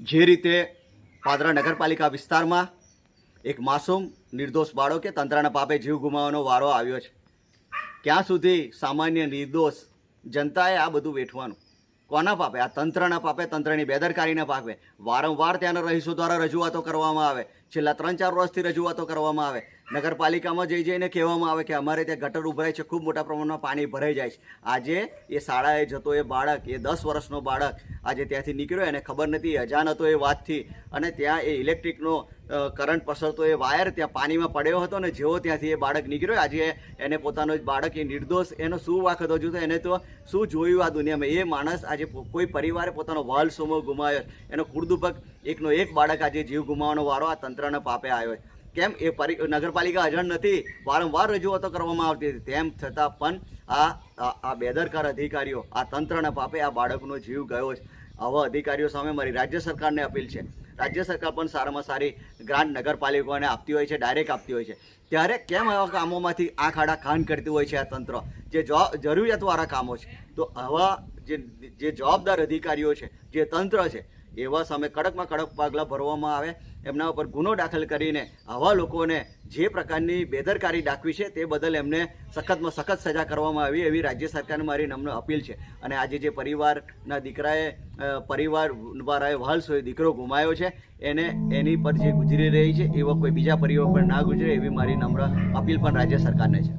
જે રીતે પાદરા નગરપાલિકા વિસ્તારમાં એક માસૂમ નિર્દોષ બાળકે તંત્રના પાપે જીવ ગુમાવવાનો વારો આવ્યો છે. ક્યાં સુધી સામાન્ય નિર્દોષ જનતાએ આ બધું વેઠવાનું? કોના પાપે? આ તંત્રના પાપે, તંત્રની બેદરકારીના પાપે. વારંવાર ત્યાંના રહીશો દ્વારા રજૂઆતો કરવામાં આવે. છેલ્લા ત્રણ ચાર વર્ષથી રજૂઆતો કરવામાં આવે. નગરપાલિકામાં જઈ જઈને કહેવામાં આવે કે અમારે ત્યાં ગટર ઉભરાય છે, ખૂબ મોટા પ્રમાણમાં પાણી ભરાઈ જાય છે. આજે એ શાળાએ જતો એ બાળક, એ દસ વર્ષનો બાળક આજે ત્યાંથી નીકળ્યો. એને ખબર નથી, અજાણ હતો એ વાતથી. અને ત્યાં એ ઇલેક્ટ્રિકનો કરંટ પસરતો એ વાયર ત્યાં પાણીમાં પડ્યો હતો ને જેવો ત્યાંથી એ બાળક નીકળ્યો. આજે એને પોતાનો જ બાળક એ નિર્દોષ, એનો શું વાખત હજુ તો એને તો શું જોયું આ દુનિયામાં? એ માણસ આજે કોઈ પરિવારે પોતાનો વાલ સોમો ગુમાવ્યો. એનો કુળદુપક એકનો એક બાળક આજે જીવ ગુમાવવાનો વારો આ તંત્રના પાપે આવ્યો કેમ? એ પરિ, નગરપાલિકા અજાણ નથી, વારંવાર રજૂઆતો કરવામાં આવતી હતી. તેમ છતાં પણ આ- આ બેદરકાર અધિકારીઓ, આ તંત્રના પાપે આ બાળકનો જીવ ગયો છે. આવા અધિકારીઓ સામે મારી રાજ્ય સરકારને અપીલ છે. રાજ્ય સરકાર પણ સારામાં સારી ગ્રાન્ટ નગરપાલિકાઓને આપતી હોય છે ડાયરેક્ટ આપતી હોય છે. ત્યારે કેમ આવા કામોમાંથી આંખ આડા ખાંડ કરતી હોય છે આ તંત્ર? જે જરૂરિયાતવાળા કામો છે. તો આવા જે જે જવાબદાર અધિકારીઓ છે, જે તંત્ર છે એવા સામે કડકમાં કડક પગલાં ભરવામાં આવે, એમના ઉપર ગુનો દાખલ કરીને આવા લોકોને જે પ્રકારની બેદરકારી દાખવી છે તે બદલ એમને સખતમાં સખત સજા કરવામાં આવી એવી રાજ્ય સરકારને મારી નમ્ર અપીલ છે. અને આજે જે પરિવારના દીકરાએ પરિવાર વાળાએ વહાલ સોય દીકરો ગુમાયો છે, એને એની પર જે ગુજરી રહી છે, એવો કોઈ બીજા પરિવાર પર ના ગુજરે એવી મારી નમ્ર અપીલ પણ રાજ્ય સરકારને છે.